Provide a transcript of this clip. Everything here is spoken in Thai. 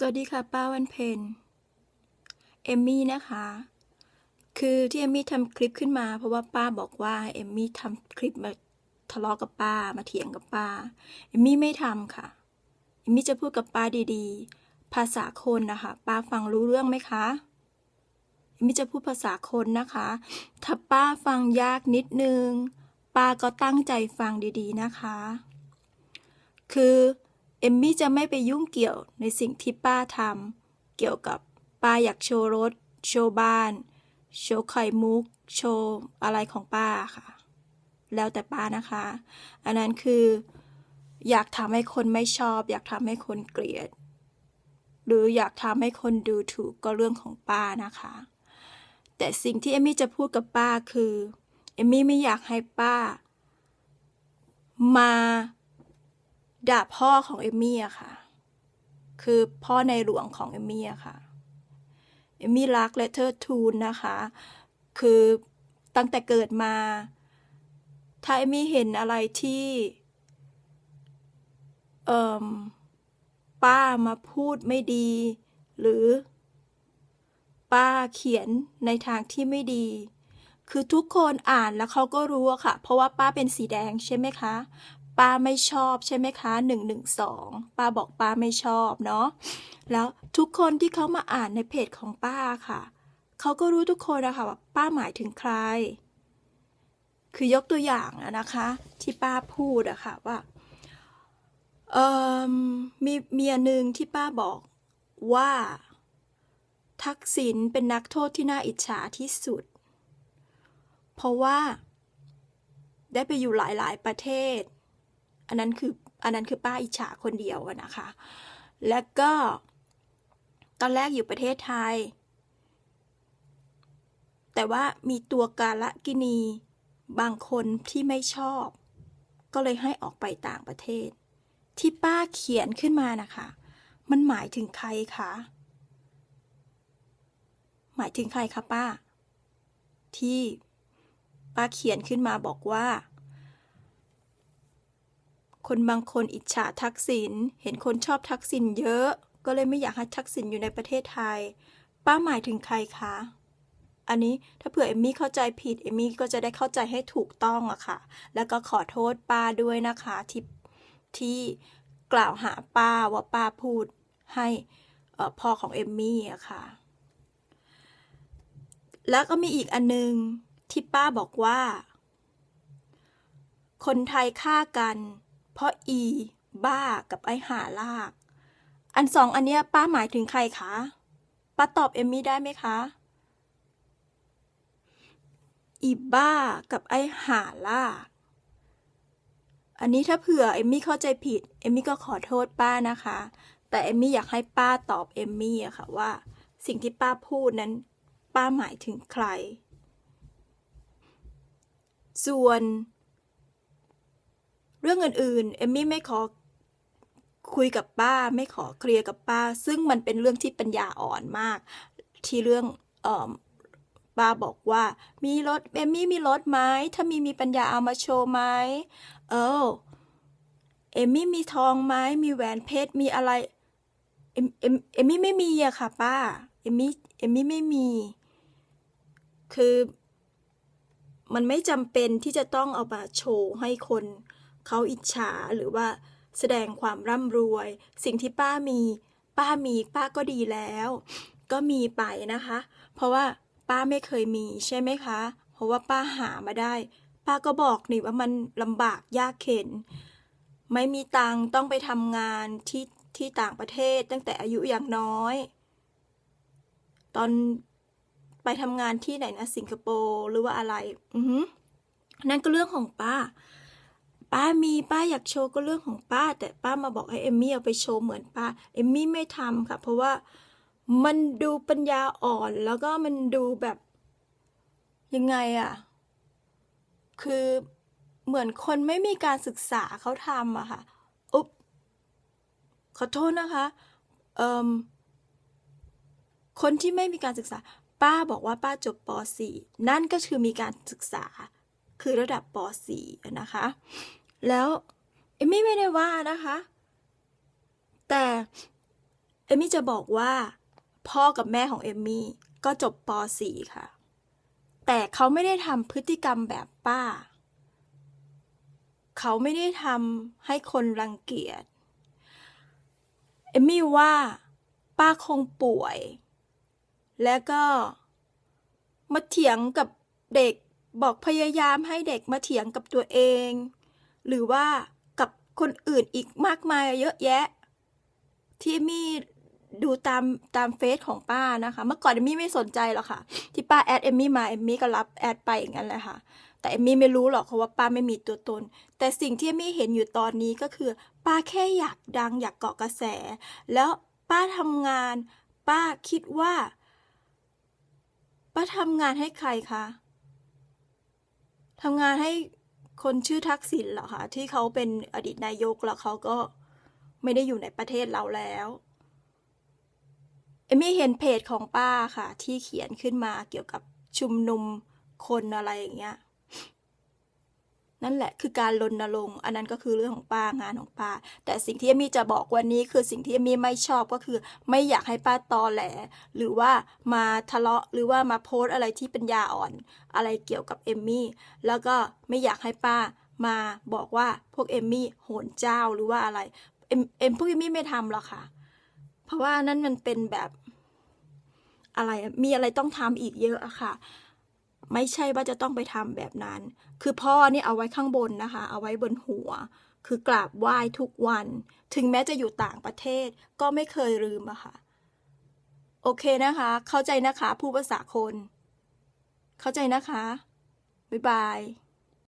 สวัสดีค่ะป้าวันเพนเอมมี่นะคะ คือที่เอมมี่ทำคลิปขึ้นมา เพราะว่าป้าบอกว่าเอมมี่ทำคลิปมาทะเลาะกับป้ามาเถียงกับป้าเอมมี่ไม่ทำค่ะเอมมี่จะพูดกับป้าดีๆ ภาษาคนนะคะป้าฟังรู้เรื่องไหมคะเอมมี่จะพูดภาษาคนนะคะ ถ้าป้าฟังยากนิดนึง ป้าก็ตั้งใจฟังดีๆนะคะ คือ เอมมี่จะไม่ไปยุ่งเกี่ยวในสิ่งที่ป้าทำเกี่ยวกับป้าอยากโชว์รถ โชว์บ้าน โชว์ไข่มุก โชว์อะไรของป้าค่ะ แล้วแต่ป้านะคะ อันนั้นคืออยากทำให้คนไม่ชอบ อยากทำให้คนเกลียด หรืออยากทำให้คนดูถูกก็เรื่องของป้านะคะ แต่สิ่งที่เอมมี่จะพูดกับป้าคือเอมมี่ไม่อยากให้ป้า มา ด่าพ่อของเอมมี่อะค่ะ คือพ่อในหลวงของเอมมี่อะค่ะ เอมมี่รักและเทิดทูนนะคะ คือตั้งแต่เกิดมา ถ้าเอมมี่เห็นอะไรที่ เอ่มป้ามาพูดไม่ดี หรือ ป้าเขียนในทางที่ไม่ดี คือทุกคนอ่านแล้วเขาก็รู้อะค่ะ เพราะว่าป้าเป็นสีแดงใช่ไหมคะ ป้าไม่ชอบใช่ไหมคะหนึ่งหนึ่งสองป้าบอกป้าไม่ชอบเนาะ แล้วทุกคนที่เขามาอ่านในเพจของป้าค่ะ เขาก็รู้ทุกคนนะคะว่าป้าหมายถึงใคร คือยกตัวอย่างอะนะคะ ที่ป้าพูดอะค่ะว่าเอ่อมีเมียหนึ่งที่ป้าบอกว่า ทักษิณเป็นนักโทษที่น่าอิจฉาที่สุด เพราะว่า ได้ไปอยู่หลาย ๆ ประเทศ อันนั้นคืออันนั้นคือป้าอิจฉาคนเดียวอะนะคะ แล้วก็ตอนแรกอยู่ประเทศไทย แต่ว่ามีตัวกาละกินีบางคนที่ไม่ชอบ ก็เลยให้ออกไปต่างประเทศ ที่ป้าเขียนขึ้นมานะคะ มันหมายถึงใครคะ หมายถึงใครคะป้า ที่ป้าเขียนขึ้นมาบอกว่า คนบางคนอิจฉาทักษิณเห็นคนชอบทักษิณเยอะ ก็เลยไม่อยากให้ทักษิณอยู่ในประเทศไทย ป้าหมายถึงใครคะ อันนี้ถ้าเผื่อเอมมี่เข้าใจผิดเอมมี่ก็จะได้เข้าใจให้ถูกต้องอะค่ะ แล้วก็ขอโทษป้าด้วยนะคะที่ที่กล่าวหาป้าว่าป้าพูดให้พ่อของเอมมี่อะค่ะ แล้วก็มีอีกอันนึงที่ป้าบอกว่า คนไทยฆ่ากัน เพราะอีบ้ากับไอหาลาก อันสองอันเนี้ยป้าหมายถึงใครคะป้าตอบเอมมี่ได้ไหมคะ อีบ้ากับไอหาลาก อันนี้ถ้าเผื่อเอมมี่เข้าใจผิดเอมมี่ก็ขอโทษป้านะคะ แต่เอมมี่อยากให้ป้าตอบเอมมี่อะค่ะว่าสิ่งที่ป้าพูดนั้น ป้าหมายถึงใคร ส่วน เรื่องอื่นๆ เอมมี่ไม่ขอคุยกับป้า ไม่ขอเคลียร์กับป้า ซึ่งมันเป็นเรื่องที่ปัญญาอ่อนมาก ที่เรื่องออป้าบอกว่า มีรถเอมมี่มีรถไหมถ้ามีมีปัญญาเอามาโชว์ไหมเออเอมมี่มีทองไหมมีแหวนเพชรมีอะไรเอมเอมเอมมี่ไม่มีอะค่ะ ป้าเอมมี่เอมมี่ไม่มี คือ มันไม่จำเป็นที่จะต้องเอามาโชว์ให้คน เขาอิจฉาหรือว่าแสดงความร่ำรวย สิ่งที่ป้ามีป้ามีป้าก็ดีแล้ว ก็มีไปนะคะ เพราะว่าป้าไม่เคยมีใช่ไหมคะ เพราะว่าป้าหามาได้ ป้าก็บอกนี่ว่ามันลำบากยากเข็น ไม่มีตังค์ต้องไปทำงานที่ที่ต่างประเทศตั้งแต่อายุอย่างน้อย ตอนไปทำงานที่ไหนนะสิงคโปร์หรือว่าอะไร อือนั่นก็เรื่องของป้า ป้ามีป้าอยากโชว์ก็เรื่องของป้า แต่ป้ามาบอกให้เอมมี่เอาไปโชว์เหมือนป้าเอมมี่ไม่ทำค่ะ เพราะว่ามันดูปัญญาอ่อนแล้วก็มันดูแบบยังไงอะคือเหมือนคนไม่มีการศึกษาเขาทำอะค่ะ อุ๊บ ขอโทษนะคะ เอ่มคนที่ไม่มีการศึกษา ป้าบอกว่าป้าจบป .4 นั่นก็คือมีการศึกษา คือระดับป .4 นะคะ แล้วเอมมี่ไม่ได้ว่านะคะ แต่เอมมี่จะบอกว่า พ่อกับแม่ของเอมมี่ก็จบป .4 ค่ะ แต่เขาไม่ได้ทำพฤติกรรมแบบป้า เขาไม่ได้ทำให้คนรังเกียจเอมมี่ว่าป้าคงป่วย แล้วก็มาเถียงกับเด็กบอกพยายามให้เด็กมาเถียงกับตัวเอง หรือว่ากับคนอื่นอีกมากมายเยอะแยะ ที่เอมมี่ดูตามตามเฟซของป้านะคะ เมื่อก่อนเอมมี่ไม่สนใจหรอกค่ะ ที่ป้าแอดเอมมี่มาเอมมี่ก็รับแอดไปอย่างนั้นแหละค่ะ แต่เอมมี่ไม่รู้หรอกเพราะว่าป้าไม่มีตัวตน แต่สิ่งที่เอมมี่เห็นอยู่ตอนนี้ก็คือ ป้าแค่อยากดังอยากเกาะกระแส แล้วป้าทำงาน ป้าคิดว่า ป้าทำงานให้ใครคะทำงานให้ คนชื่อทักษิณเหรอคะที่เขาเป็นอดีตนายกแล้วเขาก็ไม่ได้อยู่ในประเทศเราแล้วเอมมี่เห็นเพจของป้าค่ะ ที่เขียนขึ้นมาเกี่ยวกับชุมนุมคนอะไรอย่างเงี้ย นั่นแหละคือการรณรงค์อันนั้นก็คือเรื่องของป้างานของป้า แต่สิ่งที่เอมมี่จะบอกวันนี้คือสิ่งที่เอมมี่ไม่ชอบก็คือ ไม่อยากให้ป้าตอแหล หรือว่ามาทะเลาะหรือว่ามาโพสอะไรที่เป็นยาอ่อน อะไรเกี่ยวกับเอมมี่แล้วก็ไม่อยากให้ป้ามาบอกว่าพวกเอมมี่โหนเจ้าหรือว่าอะไรเอ็มเอ็มพวกเอมมี่ไม่ทำหรอกค่ะ เพราะว่านั่นมันเป็นแบบอะไรมีอะไรต้องทำอีกเยอะอะค่ะ ไม่ใช่ว่าจะต้องไปทำแบบนั้น คือพ่อนี่เอาไว้ข้างบนนะคะ เอาไว้บนหัว คือกราบไหว้ทุกวัน ถึงแม้จะอยู่ต่างประเทศก็ไม่เคยลืมอะค่ะ โอเคนะคะ เข้าใจนะคะ ผู้ภาษาคน เข้าใจนะคะ บ๊ายบาย